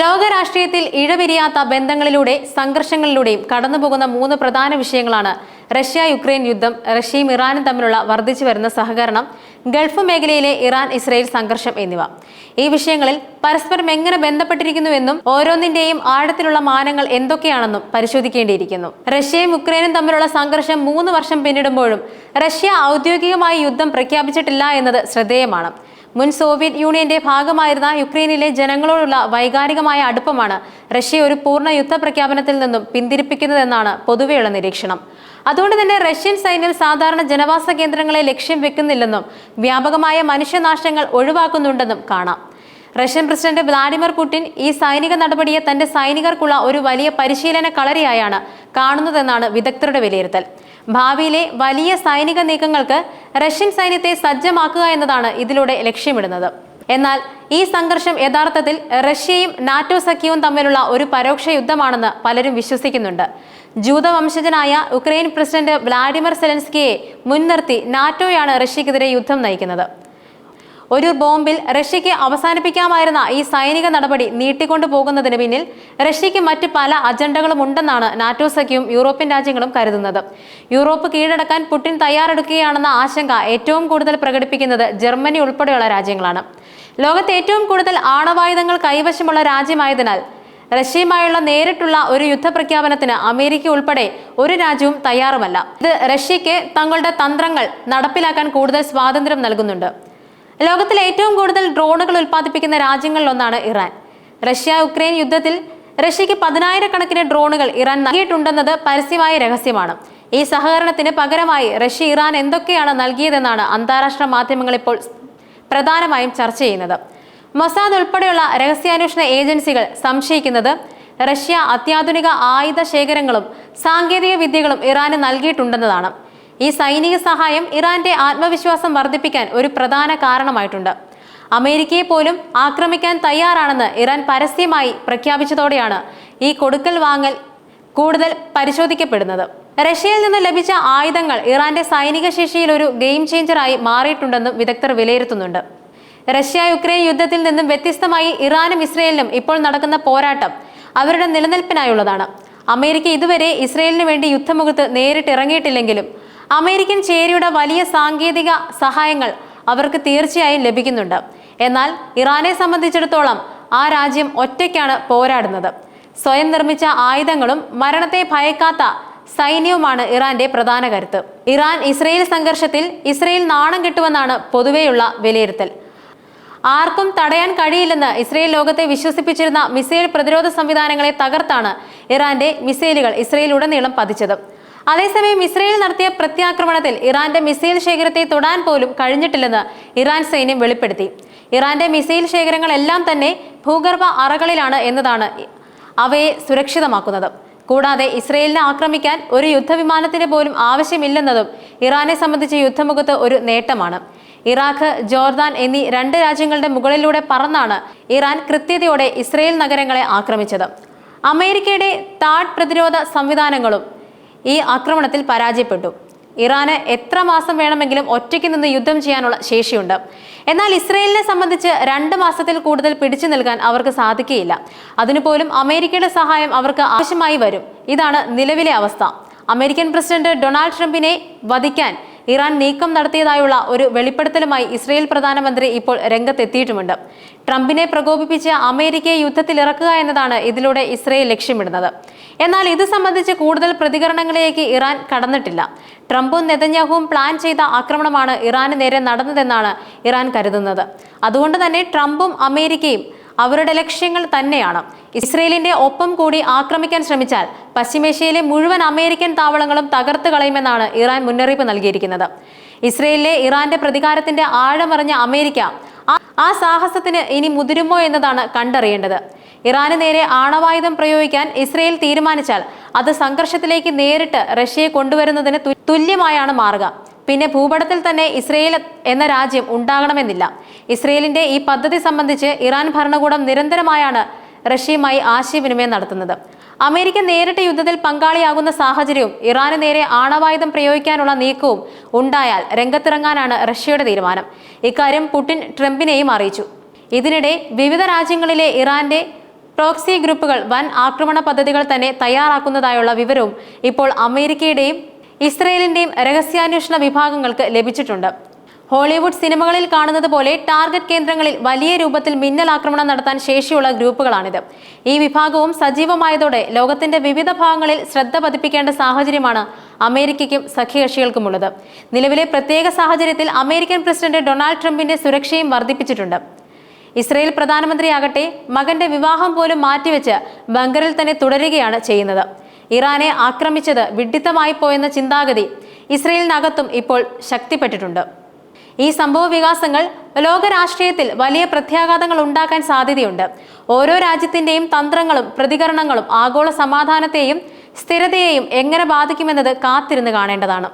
ലോക രാഷ്ട്രീയത്തിൽ ഇഴപിരിയാത്ത ബന്ധങ്ങളിലൂടെ സംഘർഷങ്ങളിലൂടെയും കടന്നുപോകുന്ന മൂന്ന് പ്രധാന വിഷയങ്ങളാണ് റഷ്യ യുക്രൈൻ യുദ്ധം റഷ്യയും ഇറാനും തമ്മിലുള്ള വർദ്ധിച്ചു വരുന്ന സഹകരണം ഗൾഫ് മേഖലയിലെ ഇറാൻ ഇസ്രയേൽ സംഘർഷം എന്നിവ. ഈ വിഷയങ്ങളിൽ പരസ്പരം എങ്ങനെ ബന്ധപ്പെട്ടിരിക്കുന്നുവെന്നും ഓരോന്നിന്റെയും ആഴത്തിലുള്ള മാനങ്ങൾ എന്തൊക്കെയാണെന്നും പരിശോധിക്കേണ്ടിയിരിക്കുന്നു. റഷ്യയും യുക്രൈനും തമ്മിലുള്ള സംഘർഷം മൂന്ന് വർഷം പിന്നിടുമ്പോഴും റഷ്യ ഔദ്യോഗികമായി യുദ്ധം പ്രഖ്യാപിച്ചിട്ടില്ല എന്നത് ശ്രദ്ധേയമാണ്. മുൻ സോവിയറ്റ് യൂണിയന്റെ ഭാഗമായിരുന്ന യുക്രൈനിലെ ജനങ്ങളോടുള്ള വൈകാരികമായ അടുപ്പമാണ് റഷ്യ ഒരു പൂർണ യുദ്ധ പ്രഖ്യാപനത്തിൽ നിന്നും പിന്തിരിപ്പിക്കുന്നതെന്നാണ് പൊതുവെയുള്ള നിരീക്ഷണം. അതുകൊണ്ട് തന്നെ റഷ്യൻ സൈന്യം സാധാരണ ജനവാസ കേന്ദ്രങ്ങളെ ലക്ഷ്യം വെക്കുന്നില്ലെന്നും വ്യാപകമായ മനുഷ്യനാശങ്ങൾ ഒഴിവാക്കുന്നുണ്ടെന്നും കാണാം. റഷ്യൻ പ്രസിഡന്റ് വ്ളാഡിമിർ പുടിൻ ഈ സൈനിക നടപടിയെ തന്റെ സൈനികർക്കുള്ള ഒരു വലിയ പരിശീലന കളരിയായാണ് കാണുന്നതെന്നാണ് വിദഗ്ധരുടെ വിലയിരുത്തൽ. ഭാവിയിലെ വലിയ സൈനിക നീക്കങ്ങൾക്ക് റഷ്യൻ സൈന്യത്തെ സജ്ജമാക്കുക എന്നതാണ് ഇതിലൂടെ ലക്ഷ്യമിടുന്നത്. എന്നാൽ ഈ സംഘർഷം യഥാർത്ഥത്തിൽ റഷ്യയും നാറ്റോ സഖ്യവും തമ്മിലുള്ള ഒരു പരോക്ഷ യുദ്ധമാണെന്ന് പലരും വിശ്വസിക്കുന്നുണ്ട്. ജൂതവംശജനായ ഉക്രൈൻ പ്രസിഡന്റ് വ്ളാഡിമിർ സെലൻസ്കിയെ മുൻനിർത്തി നാറ്റോയാണ് റഷ്യക്കെതിരെ യുദ്ധം നയിക്കുന്നത്. ഒരു ബോംബിൽ റഷ്യയ്ക്ക് അവസാനിപ്പിക്കാമായിരുന്ന ഈ സൈനിക നടപടി നീട്ടിക്കൊണ്ടു പോകുന്നതിന് പിന്നിൽ റഷ്യയ്ക്ക് മറ്റ് പല അജണ്ടകളും ഉണ്ടെന്നാണ് നാറ്റോ സഖ്യവും യൂറോപ്യൻ രാജ്യങ്ങളും കരുതുന്നത്. യൂറോപ്പ് കീഴടക്കാൻ പുടിൻ തയ്യാറെടുക്കുകയാണെന്ന ആശങ്ക ഏറ്റവും കൂടുതൽ പ്രകടിപ്പിക്കുന്നത് ജർമ്മനി ഉൾപ്പെടെയുള്ള രാജ്യങ്ങളാണ്. ലോകത്തെ ഏറ്റവും കൂടുതൽ ആണവായുധങ്ങൾ കൈവശമുള്ള രാജ്യമായതിനാൽ റഷ്യയുമായുള്ള നേരിട്ടുള്ള ഒരു യുദ്ധപ്രഖ്യാപനത്തിന് അമേരിക്ക ഉൾപ്പെടെ ഒരു രാജ്യവും തയ്യാറുമല്ല. ഇത് റഷ്യയ്ക്ക് തങ്ങളുടെ തന്ത്രങ്ങൾ നടപ്പിലാക്കാൻ കൂടുതൽ സ്വാതന്ത്ര്യം നൽകുന്നുണ്ട്. ലോകത്തിലെ ഏറ്റവും കൂടുതൽ ഡ്രോണുകൾ ഉൽപ്പാദിപ്പിക്കുന്ന രാജ്യങ്ങളിലൊന്നാണ് ഇറാൻ. റഷ്യ ഉക്രൈൻ യുദ്ധത്തിൽ റഷ്യയ്ക്ക് പതിനായിരക്കണക്കിന് ഡ്രോണുകൾ ഇറാൻ നൽകിയിട്ടുണ്ടെന്നത് പരസ്യമായ രഹസ്യമാണ്. ഈ സഹകരണത്തിന് പകരമായി റഷ്യ ഇറാൻ എന്തൊക്കെയാണ് നൽകിയതെന്നാണ് അന്താരാഷ്ട്ര മാധ്യമങ്ങൾ ഇപ്പോൾ പ്രധാനമായും ചർച്ച ചെയ്യുന്നത്. മൊസാദ് ഉൾപ്പെടെയുള്ള രഹസ്യാന്വേഷണ ഏജൻസികൾ സംശയിക്കുന്നത് റഷ്യ അത്യാധുനിക ആയുധ ശേഖരങ്ങളും സാങ്കേതിക വിദ്യകളും ഇറാന് നൽകിയിട്ടുണ്ടെന്നതാണ്. ഈ സൈനിക സഹായം ഇറാന്റെ ആത്മവിശ്വാസം വർദ്ധിപ്പിക്കാൻ ഒരു പ്രധാന കാരണമായിട്ടുണ്ട്. അമേരിക്കയെ പോലും ആക്രമിക്കാൻ തയ്യാറാണെന്ന് ഇറാൻ പരസ്യമായി പ്രഖ്യാപിച്ചതോടെയാണ് ഈ കൊടുക്കൽ വാങ്ങൽ കൂടുതൽ പരിശോധിക്കപ്പെടുന്നത്. റഷ്യയിൽ നിന്ന് ലഭിച്ച ആയുധങ്ങൾ ഇറാന്റെ സൈനിക ശേഷിയിൽ ഒരു ഗെയിം ചേഞ്ചറായി മാറിയിട്ടുണ്ടെന്നും വിദഗ്ധർ വിലയിരുത്തുന്നുണ്ട്. റഷ്യ യുക്രൈൻ യുദ്ധത്തിൽ നിന്നും വ്യത്യസ്തമായി ഇറാനും ഇസ്രയേലിനും ഇപ്പോൾ നടക്കുന്ന പോരാട്ടം അവരുടെ നിലനിൽപ്പിനായുള്ളതാണ്. അമേരിക്ക ഇതുവരെ ഇസ്രയേലിന് വേണ്ടി യുദ്ധമുഖത്ത് നേരിട്ടിറങ്ങിയിട്ടില്ലെങ്കിലും അമേരിക്കൻ ചേരിയുടെ വലിയ സാങ്കേതിക സഹായങ്ങൾ അവർക്ക് തീർച്ചയായും ലഭിക്കുന്നുണ്ട്. എന്നാൽ ഇറാനെ സംബന്ധിച്ചിടത്തോളം ആ രാജ്യം ഒറ്റയ്ക്കാണ് പോരാടുന്നത്. സ്വയം നിർമ്മിച്ച ആയുധങ്ങളും മരണത്തെ ഭയക്കാത്ത സൈന്യവുമാണ് ഇറാന്റെ പ്രധാന കരുത്ത്. ഇറാൻ ഇസ്രയേൽ സംഘർഷത്തിൽ ഇസ്രയേൽ നാണം കിട്ടുമെന്നാണ് പൊതുവെയുള്ള വിലയിരുത്തൽ. ആർക്കും തടയാൻ കഴിയില്ലെന്ന് ഇസ്രയേൽ ലോകത്തെ വിശ്വസിപ്പിച്ചിരുന്ന മിസൈൽ പ്രതിരോധ സംവിധാനങ്ങളെ തകർത്താണ് ഇറാന്റെ മിസൈലുകൾ ഇസ്രയേൽ ഉടനീളം പതിച്ചത്. അതേസമയം ഇസ്രയേൽ നടത്തിയ പ്രത്യാക്രമണത്തിൽ ഇറാന്റെ മിസൈൽ ശേഖരത്തെ തൊടാൻ പോലും കഴിഞ്ഞിട്ടില്ലെന്ന് ഇറാൻ സൈന്യം വെളിപ്പെടുത്തി. ഇറാന്റെ മിസൈൽ ശേഖരങ്ങളെല്ലാം തന്നെ ഭൂഗർഭ അറകളിലാണ് എന്നതാണ് അവയെ സുരക്ഷിതമാക്കുന്നത്. കൂടാതെ ഇസ്രയേലിനെ ആക്രമിക്കാൻ ഒരു യുദ്ധവിമാനത്തിന് പോലും ആവശ്യമില്ലെന്നതും ഇറാനെ സംബന്ധിച്ച് യുദ്ധമുഖത്ത് ഒരു നേട്ടമാണ്. ഇറാഖ് ജോർദാൻ എന്നീ രണ്ട് രാജ്യങ്ങളുടെ മുകളിലൂടെ പറന്നാണ് ഇറാൻ കൃത്യതയോടെ ഇസ്രയേൽ നഗരങ്ങളെ ആക്രമിച്ചത്. അമേരിക്കയുടെ താഡ് പ്രതിരോധ സംവിധാനങ്ങളും ഈ ആക്രമണത്തിൽ പരാജയപ്പെട്ടു. ഇറാന് എത്ര മാസം വേണമെങ്കിലും ഒറ്റയ്ക്ക് നിന്ന് യുദ്ധം ചെയ്യാനുള്ള ശേഷിയുണ്ട്. എന്നാൽ ഇസ്രയേലിനെ സംബന്ധിച്ച് രണ്ട് മാസത്തിൽ കൂടുതൽ പിടിച്ചു നിൽക്കാൻ അവർക്ക് സാധിക്കുകയില്ല. അതിനുപോലും അമേരിക്കയുടെ സഹായം അവർക്ക് ആവശ്യമായി വരും. ഇതാണ് നിലവിലെ അവസ്ഥ. അമേരിക്കൻ പ്രസിഡന്റ് ഡൊണാൾഡ് ട്രംപിനെ വധിക്കാൻ ഇറാൻ നീക്കം നടത്തിയതായുള്ള ഒരു വെളിപ്പെടുത്തലുമായി ഇസ്രയേൽ പ്രധാനമന്ത്രി ഇപ്പോൾ രംഗത്തെത്തിയിട്ടുമുണ്ട്. ട്രംപിനെ പ്രകോപിപ്പിച്ച് അമേരിക്കയെ യുദ്ധത്തിൽ ഇറക്കുക എന്നതാണ് ഇതിലൂടെ ഇസ്രയേൽ ലക്ഷ്യമിടുന്നത്. എന്നാൽ ഇത് സംബന്ധിച്ച് കൂടുതൽ പ്രതികരണങ്ങളിലേക്ക് ഇറാൻ കടന്നിട്ടില്ല. ട്രംപും നെതന്യാഹുവും പ്ലാൻ ചെയ്ത ആക്രമണമാണ് ഇറാന് നേരെ നടന്നതെന്നാണ് ഇറാൻ കരുതുന്നത്. അതുകൊണ്ട് തന്നെ ട്രംപും അമേരിക്കയും അവരുടെ ലക്ഷ്യങ്ങൾ തന്നെയാണ്. ഇസ്രയേലിന്റെ ഒപ്പം കൂടി ആക്രമിക്കാൻ ശ്രമിച്ചാൽ പശ്ചിമേഷ്യയിലെ മുഴുവൻ അമേരിക്കൻ താവളങ്ങളും തകർത്ത് കളയുമെന്നാണ് ഇറാൻ മുന്നറിയിപ്പ് നൽകിയിരിക്കുന്നത്. ഇസ്രയേലിലെ ഇറാന്റെ പ്രതികാരത്തിന്റെ ആഴമറിഞ്ഞ അമേരിക്ക ആ- സാഹസത്തിന് ഇനി മുതിരുമോ എന്നതാണ് കണ്ടറിയേണ്ടത്. ഇറാന് നേരെ ആണവായുധം പ്രയോഗിക്കാൻ ഇസ്രയേൽ തീരുമാനിച്ചാൽ അത് സംഘർഷത്തിലേക്ക് നേരിട്ട് റഷ്യയെ കൊണ്ടുവരുന്നതിന് തുല്യമായാണ് മാറുക പിന്നെ ഭൂപടത്തിൽ തന്നെ ഇസ്രയേൽ എന്ന രാജ്യം ഉണ്ടാകണമെന്നില്ല. ഇസ്രയേലിന്റെ ഈ പദ്ധതി സംബന്ധിച്ച് ഇറാൻ ഭരണകൂടം നിരന്തരമായാണ് റഷ്യയുമായി ആശയവിനിമയം നടത്തുന്നത്. അമേരിക്ക നേരിട്ട് യുദ്ധത്തിൽ പങ്കാളിയാകുന്ന സാഹചര്യവും ഇറാന് നേരെ ആണവായുധം പ്രയോഗിക്കാനുള്ള നീക്കവും ഉണ്ടായാൽ രംഗത്തിറങ്ങാനാണ് റഷ്യയുടെ തീരുമാനം. ഇക്കാര്യം പുടിൻ ട്രംപിനെയും അറിയിച്ചു. ഇതിനിടെ വിവിധ രാജ്യങ്ങളിലെ ഇറാന്റെ പ്രോക്സി ഗ്രൂപ്പുകൾ വൻ ആക്രമണ പദ്ധതികൾ തന്നെ തയ്യാറാക്കുന്നതായുള്ള വിവരവും ഇപ്പോൾ അമേരിക്കയുടെയും ഇസ്രയേലിന്റെയും രഹസ്യാന്വേഷണ വിഭാഗങ്ങൾക്ക് ലഭിച്ചിട്ടുണ്ട്. ഹോളിവുഡ് സിനിമകളിൽ കാണുന്നത് പോലെ ടാർഗറ്റ് കേന്ദ്രങ്ങളിൽ വലിയ രൂപത്തിൽ മിന്നൽ ആക്രമണം നടത്താൻ ശേഷിയുള്ള ഗ്രൂപ്പുകളാണിത്. ഈ വിഭാഗവും സജീവമായതോടെ ലോകത്തിന്റെ വിവിധ ഭാഗങ്ങളിൽ ശ്രദ്ധ പതിപ്പിക്കേണ്ട സാഹചര്യമാണ് അമേരിക്കയ്ക്കും സഖ്യകക്ഷികൾക്കുമുള്ളത്. നിലവിലെ പ്രത്യേക സാഹചര്യത്തിൽ അമേരിക്കൻ പ്രസിഡന്റ് ഡൊണാൾഡ് ട്രംപിന്റെ സുരക്ഷയും വർദ്ധിപ്പിച്ചിട്ടുണ്ട്. ഇസ്രയേൽ പ്രധാനമന്ത്രിയാകട്ടെ മകന്റെ വിവാഹം പോലും മാറ്റിവെച്ച് ബങ്കറിൽ തന്നെ തുടരുകയാണ് ചെയ്യുന്നത്. ഇറാനെ ആക്രമിച്ചത് വിഡ്ഢിത്തമായി പോയെന്ന ചിന്താഗതി ഇസ്രയേലിനകത്തും ഇപ്പോൾ ശക്തിപ്പെട്ടിട്ടുണ്ട്. ഈ സംഭവ വികാസങ്ങൾ ലോക രാഷ്ട്രീയത്തിൽ വലിയ പ്രത്യാഘാതങ്ങൾ ഉണ്ടാക്കാൻ സാധ്യതയുണ്ട്. ഓരോ രാജ്യത്തിന്റെയും തന്ത്രങ്ങളും പ്രതികരണങ്ങളും ആഗോള സമാധാനത്തെയും സ്ഥിരതയെയും എങ്ങനെ ബാധിക്കുമെന്നത് കാത്തിരുന്ന് കാണേണ്ടതാണ്.